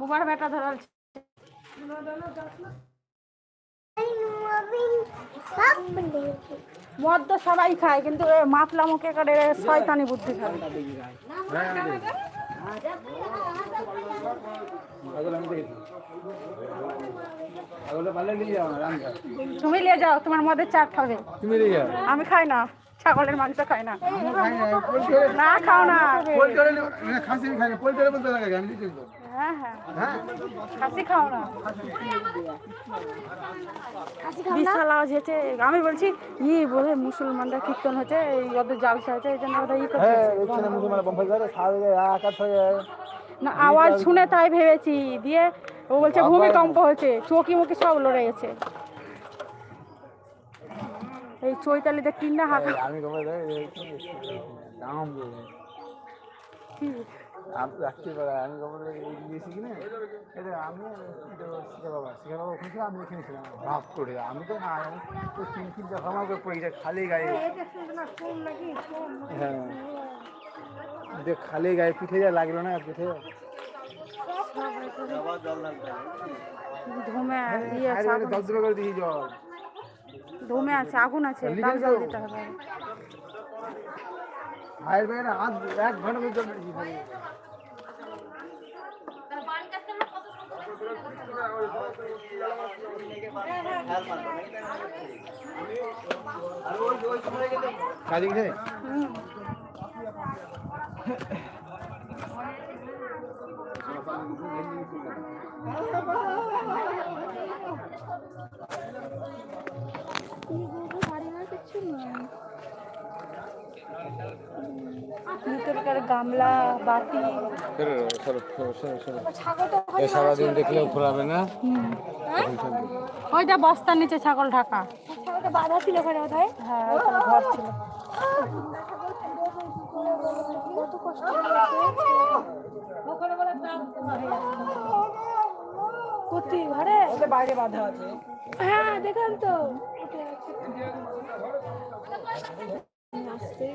বুবার বেটা ধরাল মদ তো সবাই খায় কিন্তু এ মাফলা মুখে করে শয়তানি বুদ্ধি খায় তুমি নিয়ে যাও তোমার মদের চাট খাবে তুমি নিয়ে যাও আমি খাই না ছাগলের মাংস খাই না না খাও না হ্যাঁ হ্যাঁ হ্যাঁ খাসি খাও না বিশাল আওয়াজ হয়েছে আমি বলছি ই বলে মুসলমানরা কীর্তন হচ্ছে এই ওদের জালসা হচ্ছে এই জন্য ওরা ই করছে হ্যাঁ হয়ে না আওয়াজ শুনে তাই ভেবেছি দিয়ে ও বলছে ভূমিকম্প হয়েছে চোখি মুখি সব লড়ে গেছে এই চৈতালিতে কিনা হাত আমি দাম আমি পারে আমি কবে দিয়েছি কিনা? এটা আমি শিখা বাবা শিখা বাবা ওখানে ছিল, আমি ওখানে ছিলাম ভাব করে। আমি তো না আমি তো তিন তিনটা আমার করে পড়ে যায় খালি গায়ে হ্যাঁ। যে খালি গায়ে পিঠে যা লাগল না পিঠে ধুমে ইয়ে আছে আগুন- করে দিয়েছি জল। ধুমে আছে আগুন আছে জল দিতে হবে। ভাইয়ের ভাইয়ের আধ এক ঘণ্টা করে জল দিয়েছি খালি। কাজে গেছে গামলা বাটি সারাদিন দেখলেও ঘোরাবে না? ওইটা বস্তার নিচে ছাগল ঢাকা। বাধা ছিল ওখানে কোথায় হ্যাঁ ঘর ছিল। কত কষ্ট ঘরে বাইরে বাঁধা আছে। হ্যাঁ দেখলাম তো। আসতেই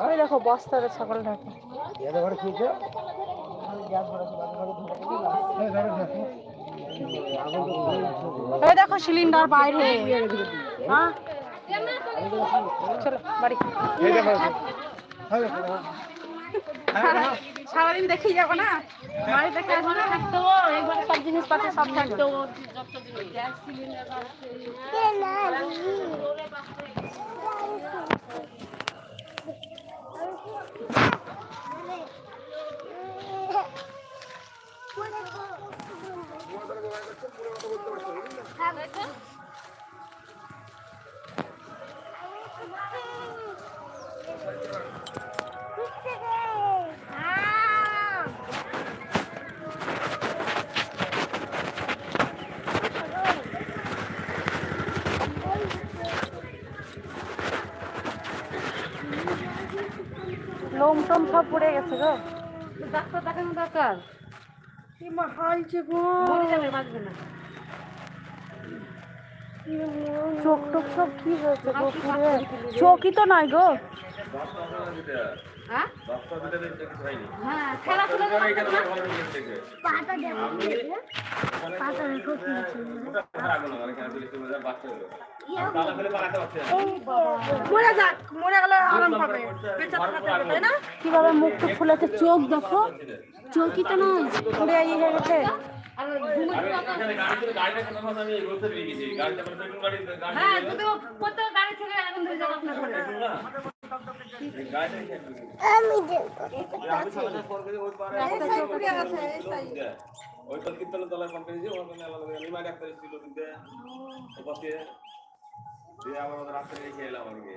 ওই দেখো বস্তার ছাগল ঢাকা। এই দেখো সিলিন্ডার বাইরে। হ্যাঁ? চলো বাড়ি। সারাদিন দেখেই যাব না? বাড়িতে কাজ না? থাকতো সব জিনিসপত্র সব থাকতো লোম টোম সব পড়ে গেছে গো। ডাক্তার দেখানো দরকার? মা হালছে গো। যাবে বাঁচবে না। চোখ টোক সব কি হয়েছে গো পুরে? চোখই তো নাই গো। হ্যাঁ? হ্যাঁ খেলাধুলা মরে যাক মরে গেলে আরাম পাবে। তাই না? কীভাবে মুখ টুক ফুলেছে চোখ দেখো? চোখই তো নয়? পুরে ইয়ে হয়ে গেছে আর ওই কীর্তনের তলায় কোম্পানি যে ওখানে আলাদা লিমা ডাক্তার ছিল দিতে। ওপাশে দিয়ে আবার ওদের রাস্তায় রেখে এলাম আর কি।